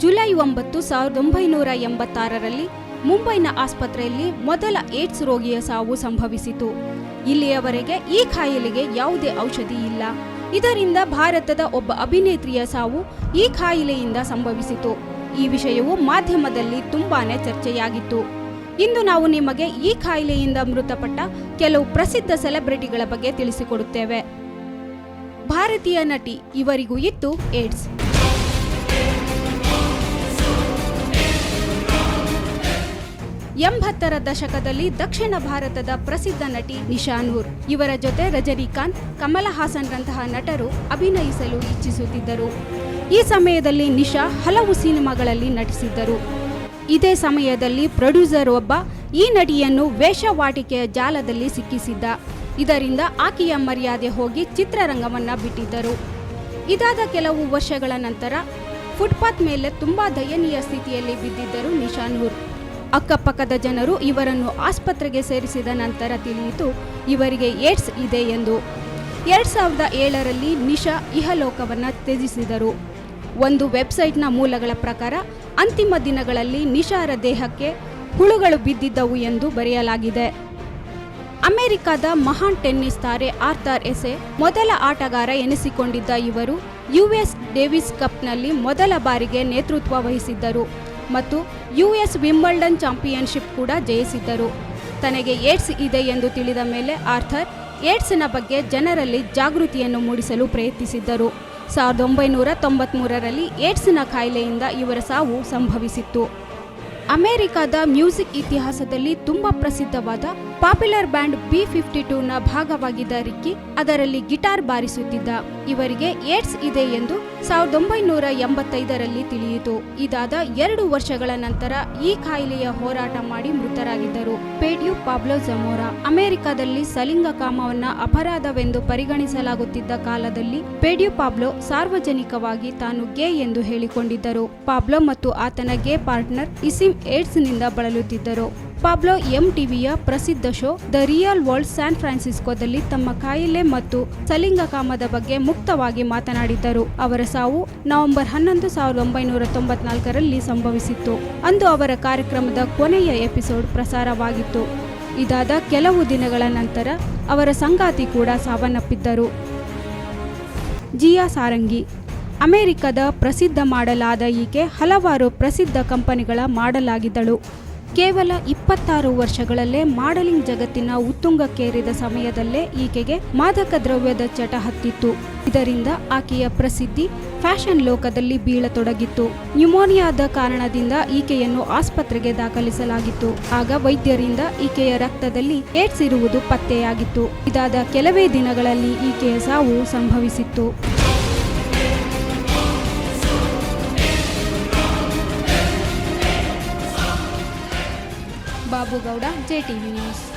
ಒಂಬತ್ತು ಸಾವಿರದ ಒಂಬೈನೂರ ಎಂಬತ್ತಾರರಲ್ಲಿ ಮುಂಬೈನ ಆಸ್ಪತ್ರೆಯಲ್ಲಿ ಮೊದಲ ಏಡ್ಸ್ ರೋಗಿಯ ಸಾವು ಸಂಭವಿಸಿತು. ಇಲ್ಲಿಯವರೆಗೆ ಈ ಕಾಯಿಲೆಗೆ ಯಾವುದೇ ಔಷಧಿ ಇಲ್ಲ. ಇದರಿಂದ ಭಾರತದ ಒಬ್ಬ ಅಭಿನೇತ್ರಿಯ ಸಾವು ಈ ಕಾಯಿಲೆಯಿಂದ ಸಂಭವಿಸಿತು. ಈ ವಿಷಯವು ಮಾಧ್ಯಮದಲ್ಲಿ ತುಂಬಾನೇ ಚರ್ಚೆಯಾಗಿತ್ತು. ಇಂದು ನಾವು ನಿಮಗೆ ಈ ಕಾಯಿಲೆಯಿಂದ ಮೃತಪಟ್ಟ ಕೆಲವು ಪ್ರಸಿದ್ಧ ಸೆಲೆಬ್ರಿಟಿಗಳ ಬಗ್ಗೆ ತಿಳಿಸಿಕೊಡುತ್ತೇವೆ. ಭಾರತೀಯ ನಟಿ ಇವರಿಗೂ ಇತ್ತು ಏಡ್ಸ್. ಎಂಬತ್ತರ ದಶಕದಲ್ಲಿ ದಕ್ಷಿಣ ಭಾರತದ ಪ್ರಸಿದ್ಧ ನಟಿ ನಿಶಾನೂರ್ ಇವರ ಜೊತೆ ರಜನಿಕಾಂತ್, ಕಮಲ ಹಾಸನ್ರಂತಹ ನಟರು ಅಭಿನಯಿಸಲು ಇಚ್ಛಿಸುತ್ತಿದ್ದರು. ಈ ಸಮಯದಲ್ಲಿ ನಿಶಾ ಹಲವು ಸಿನಿಮಾಗಳಲ್ಲಿ ನಟಿಸಿದ್ದರು. ಇದೇ ಸಮಯದಲ್ಲಿ ಪ್ರೊಡ್ಯೂಸರ್ ಒಬ್ಬ ಈ ನಟಿಯನ್ನು ವೇಷವಾಟಿಕೆಯ ಜಾಲದಲ್ಲಿ ಸಿಕ್ಕಿಸಿದ್ದ. ಇದರಿಂದ ಆಕೆಯ ಮರ್ಯಾದೆ ಹೋಗಿ ಚಿತ್ರರಂಗವನ್ನ ಬಿಟ್ಟಿದ್ದರು. ಇದಾದ ಕೆಲವು ವರ್ಷಗಳ ನಂತರ ಫುಟ್ಪಾತ್ ಮೇಲೆ ತುಂಬಾ ದಯನೀಯ ಸ್ಥಿತಿಯಲ್ಲಿ ಬಿದ್ದಿದ್ದರು ನಿಶಾನೂರ್ ಅಕ್ಕಪಕ್ಕದ ಜನರು ಇವರನ್ನು ಆಸ್ಪತ್ರೆಗೆ ಸೇರಿಸಿದ ನಂತರ ತಿಳಿಯಿತು, ಇವರಿಗೆ ಏಡ್ಸ್ ಇದೆ ಎಂದು. ಎರಡ್ ಸಾವಿರದ ಏಳರಲ್ಲಿ ನಿಶಾ ಇಹಲೋಕವನ್ನು ತ್ಯಜಿಸಿದರು. ಒಂದು ವೆಬ್ಸೈಟ್ನ ಮೂಲಗಳ ಪ್ರಕಾರ, ಅಂತಿಮ ದಿನಗಳಲ್ಲಿ ನಿಶಾರ ದೇಹಕ್ಕೆ ಹುಳುಗಳು ಬಿದ್ದಿದ್ದವು ಎಂದು ಬರೆಯಲಾಗಿದೆ. ಅಮೆರಿಕದ ಮಹಾನ್ ಟೆನ್ನಿಸ್ ತಾರೆ ಆರ್ಥರ್ ಎಸೆ ಮೊದಲ ಆಟಗಾರ ಎನಿಸಿಕೊಂಡಿದ್ದ ಇವರು ಯುಎಸ್ ಡೇವಿಸ್ ಕಪ್ನಲ್ಲಿ ಮೊದಲ ಬಾರಿಗೆ ನೇತೃತ್ವ ವಹಿಸಿದ್ದರು. ಮತ್ತು ಯುಎಸ್ ವಿಂಬಲ್ಡನ್ ಚಾಂಪಿಯನ್ಶಿಪ್ ಕೂಡ ಜಯಿಸಿದ್ದರು. ತನಗೆ ಏಡ್ಸ್ ಇದೆ ಎಂದು ತಿಳಿದ ಮೇಲೆ ಆರ್ಥರ್ ಏಡ್ಸ್ನ ಬಗ್ಗೆ ಜನರಲ್ಲಿ ಜಾಗೃತಿಯನ್ನು ಮೂಡಿಸಲು ಪ್ರಯತ್ನಿಸಿದ್ದರು. ಸಾವಿರದ ಒಂಬೈನೂರ ತೊಂಬತ್ಮೂರರಲ್ಲಿ ಏಡ್ಸ್ನ ಕಾಯಿಲೆಯಿಂದ ಇವರ ಸಾವು ಸಂಭವಿಸಿತ್ತು. ಅಮೆರಿಕದ ಮ್ಯೂಸಿಕ್ ಇತಿಹಾಸದಲ್ಲಿ ತುಂಬಾ ಪ್ರಸಿದ್ಧವಾದ ಪಾಪ್ಯುಲರ್ ಬ್ಯಾಂಡ್ ಬಿ ಫಿಫ್ಟಿ ಟೂನ ಭಾಗವಾಗಿದ್ದ ರಿಕ್ಕಿ ಅದರಲ್ಲಿ ಗಿಟಾರ್ ಬಾರಿಸುತ್ತಿದ್ದ. ಇವರಿಗೆ ಏಡ್ಸ್ ಇದೆ ಎಂದು ಸಾವಿರದ ಒಂಬೈನೂರ ಎಂಬತ್ತೈದರಲ್ಲಿ ತಿಳಿಯಿತು. ಇದಾದ ಎರಡು ವರ್ಷಗಳ ನಂತರ ಈ ಕಾಯಿಲೆಯ ಹೋರಾಟ ಮಾಡಿ ಮೃತರಾಗಿದ್ದರು. ಪೇಟ್ಯು ಪಾಬ್ಲೋ ಜಮೋರಾ ಅಮೆರಿಕದಲ್ಲಿ ಸಲಿಂಗ ಕಾಮವನ್ನ ಅಪರಾಧವೆಂದು ಪರಿಗಣಿಸಲಾಗುತ್ತಿದ್ದ ಕಾಲದಲ್ಲಿ ಪೇಡ್ಯು ಪಾಬ್ಲೋ ಸಾರ್ವಜನಿಕವಾಗಿ ತಾನು ಗೇ ಎಂದು ಹೇಳಿಕೊಂಡಿದ್ದರು. ಪಾಬ್ಲೋ ಮತ್ತು ಆತನ ಗೇ ಪಾರ್ಟ್ನರ್ ಇಸಿಮ್ ಏಡ್ಸ್ನಿಂದ ಬಳಲುತ್ತಿದ್ದರು. ಪಾಬ್ಲೋ ಎಂ ಟಿವಿಯ ಪ್ರಸಿದ್ಧ show the real world San ಫ್ರಾನ್ಸಿಸ್ಕೋದಲ್ಲಿ ತಮ್ಮ ಕಾಯಿಲೆ ಮತ್ತು ಸಲಿಂಗಕಾಮದ ಬಗ್ಗೆ ಮುಕ್ತವಾಗಿ ಮಾತನಾಡಿದ್ದರು. ಅವರ ಸಾವು ನವೆಂಬರ್ ಹನ್ನೊಂದು ಸಾವಿರದ ಒಂಬೈನೂರ ತೊಂಬತ್ನಾಲ್ಕರಲ್ಲಿ ಸಂಭವಿಸಿತ್ತು. ಅಂದು ಅವರ ಕಾರ್ಯಕ್ರಮದ ಕೊನೆಯ ಎಪಿಸೋಡ್ ಪ್ರಸಾರವಾಗಿತ್ತು. ಇದಾದ ಕೆಲವು ದಿನಗಳ ನಂತರ ಅವರ ಸಂಗಾತಿ ಕೂಡ ಸಾವನ್ನಪ್ಪಿದ್ದರು. ಜಿಯಾ ಸಾರಂಗಿ ಅಮೆರಿಕದ ಪ್ರಸಿದ್ಧ ಮಾಡಲಾದ ಈಕೆ ಹಲವಾರು ಪ್ರಸಿದ್ಧ ಕಂಪನಿಗಳ ಮಾಡಲಾಗಿದ್ದಳು. ಕೇವಲ ಇಪ್ಪತ್ತಾರು ವರ್ಷಗಳಲ್ಲೇ ಮಾಡೆಲಿಂಗ್ ಜಗತ್ತಿನ ಉತ್ತುಂಗಕ್ಕೇರಿದ ಸಮಯದಲ್ಲೇ ಈಕೆಗೆ ಮಾದಕ ದ್ರವ್ಯದ ಚಟ ಹತ್ತಿತ್ತು. ಇದರಿಂದ ಆಕೆಯ ಪ್ರಸಿದ್ಧಿ ಫ್ಯಾಷನ್ ಲೋಕದಲ್ಲಿ ಬೀಳತೊಡಗಿತ್ತು. ನ್ಯುಮೋನಿಯಾದ ಕಾರಣದಿಂದ ಈಕೆಯನ್ನು ಆಸ್ಪತ್ರೆಗೆ ದಾಖಲಿಸಲಾಗಿತ್ತು. ಆಗ ವೈದ್ಯರಿಂದ ಈಕೆಯ ರಕ್ತದಲ್ಲಿ ಏಡ್ಸ್ ಇರುವುದು ಪತ್ತೆಯಾಗಿತ್ತು. ಇದಾದ ಕೆಲವೇ ದಿನಗಳಲ್ಲಿ ಈಕೆಯ ಸಾವು ಸಂಭವಿಸಿತ್ತು. Babu Gowda JTV news